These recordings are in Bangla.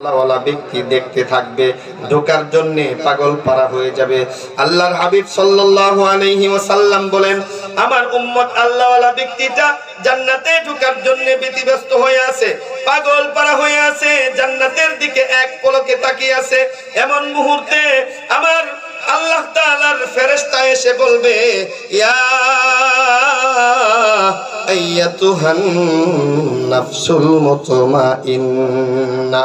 আল্লাহওয়ালা ব্যক্তি দেখতে থাকবে, ঢোকার জন্য পাগল পারা হয়ে যাবে। আল্লাহর হাবিব সাল্লাল্লাহু আলাইহি ওয়াসাল্লাম বলেন, আমার উম্মত আল্লাহওয়ালা ব্যক্তিটা জান্নাতে ঢোকার জন্য ব্যতিব্যস্ত হয়ে আছে, পাগল পারা হয়ে আছে, জান্নাতের দিকে এক পলকে তাকিয়ে আছে। এমন মুহূর্তে আমার আল্লাহ তাআলার ফেরেশতা এসে বলবে, ইয়া আইয়াতুহান নাফসুল মুতমাইন্না।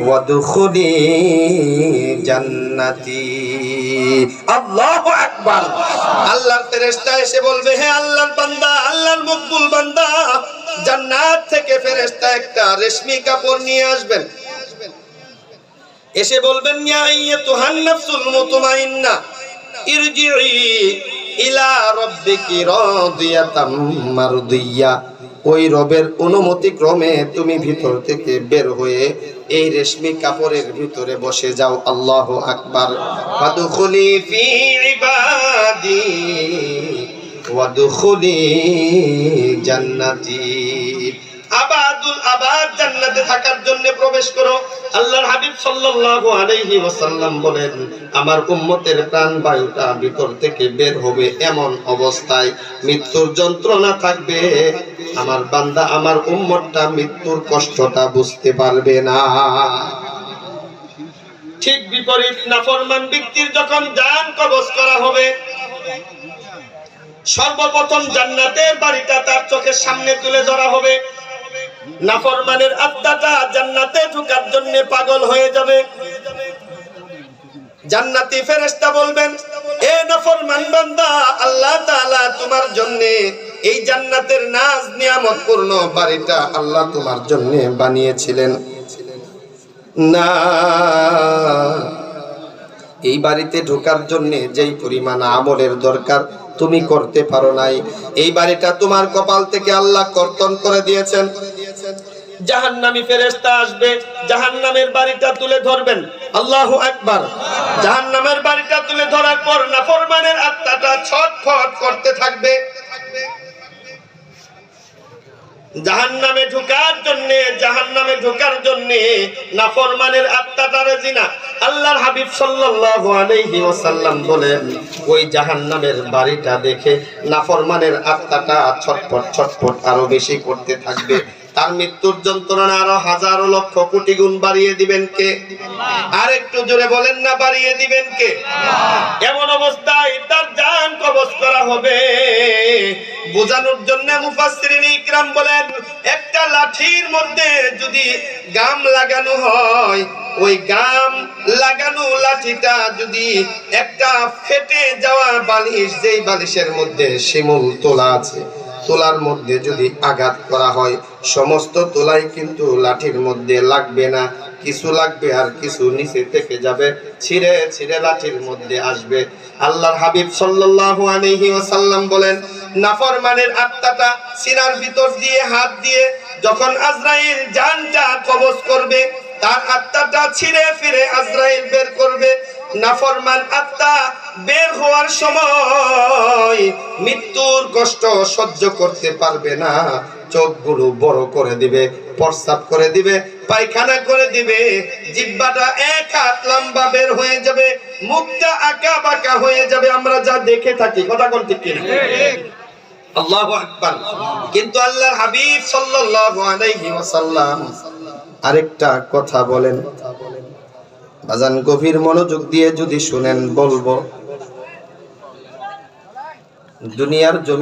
ওয়াদখুলি জান্নাতি। থেকে ফেরেশতা একটা রেশমি কাপড় নিয়ে আসবেন। এসে বলবেন, ইয়া আইয়াতুহান নাফসুল মুতমাইন্না ইরজিই ইলা রাব্বিকি রাদিয়াতাম মারদিয়া। ওই রবের অনুমতি ক্রমে তুমি ভিতর থেকে বের হয়ে এই রেশমি কাপড়ের ভিতরে বসে যাও। আল্লাহ আকবর। জান্নাতি। আবাদুল আবাদ জান্নাতে থাকার জন্য প্রবেশ করো। আল্লাহর হাবিব সাল্লাল্লাহু আলাইহি ওয়াসাল্লাম বলেন, আমার উম্মতের প্রাণ বায়ুটা ভিতর থেকে বের হবে এমন অবস্থায় মৃত্যুর যন্ত্রণা থাকবে। আমার বান্দা, আমার উম্মতটা মৃত্যুর কষ্টটা বুঝতে পারবে না। ঠিক বিপরীত নাফরমান ব্যক্তির যখন জান কবজ করা হবে, সর্বপ্রথম জান্নাতের বাড়িটা তার চোখের সামনে তুলে ধরা হবে। নাফরমানের আত্মাটা জান্নাতে ঢুকার জন্য পাগল হয়ে যাবে। জান্নাতি ফেরেস্তা বলবেন, এ নাফরমান বান্দা, আল্লাহ তাআলা তোমার জন্য এই জান্নাতের নাজ নিয়ামত পূর্ণ বাড়িটা আল্লাহ তোমার জন্য বানিয়েছিলেন। না, এই বাড়িতে ঢোকার জন্য যেই পরিমাণ আমলের দরকার তুমি করতে পারো নাই। এই বাড়িটা তোমার কপাল থেকে আল্লাহ কর্তন করে দিয়েছেন। জাহান্নামী ফেরেশতা আসবে, জাহান্নামের বাড়িটা তুলে ধরবেন। আল্লাহু আকবার। জাহান্নামের বাড়িটা তুলে ধরার পর নাফরমানের আত্মাটা ছটফট করতে থাকবে। বাড়িটা দেখে নাফরমানের আত্মাটা ছটফট ছটফট আরও বেশি করতে থাকবে। তার মৃত্যুর যন্ত্রণা আরও হাজারো লক্ষ কোটি গুণ বাড়িয়ে দিবেন কে? আর একটু জোরে বলেন না, বাড়িয়ে দিবেন কে? এমন অবস্থায় তার জান কবজ করা হবে। বোঝানোর জন্য ইকরাম বলেন, একটা লাঠির মধ্যে যদি গাম লাগানো হয়, ওই গাম লাগানো লাঠিটা যদি একটা ফেটে যাওয়া বালিশ, যেই বালিশের মধ্যে শিমুল তোলা আছে তোলার মধ্যে যদি আঘাত করা হয়, সমস্ত তোলাই কিন্তু লাঠির মধ্যে লাগবে না। কিছু লাগবে আর কিছু নিচে থেকে যাবে। ছিঁড়ে ছিঁড়ে লাঠির মধ্যে আসবে। আল্লাহর হাবিব সাল্লাল্লাহু আলাইহি ওয়াসাল্লাম বলেন, নাফরমানের আত্মাটা সিনার ভিতর দিয়ে, হাত দিয়ে যখন আজরাইল জানটা কবজ করবে, তার আত্মাটা ছিঁড়ে ফিরে আজরাইল বের করবে। নাফরমান আত্মা বের হওয়ার সময় মৃত্যুর কষ্ট সহ্য করতে পারবে না। চোখগুলো বড় করে দিবে, প্রস্রাব করে দিবে, পায়খানা করে দিবে, জিব্বাটা এক হাত লম্বা বের হয়ে যাবে, মুখটা আঁকা বাঁকা হয়ে যাবে। আমরা যা দেখে থাকি, কথা কোন ঠিক কিনা? আল্লাহু আকবার। কিন্তু আল্লাহর হাবিব সাল্লাল্লাহু আলাইহি ওয়াসাল্লাম আরেকটা কথা বলেন। বাজান গভীর মনোযোগ দিয়ে যদি শুনেন বলব দুনিয়ার জমি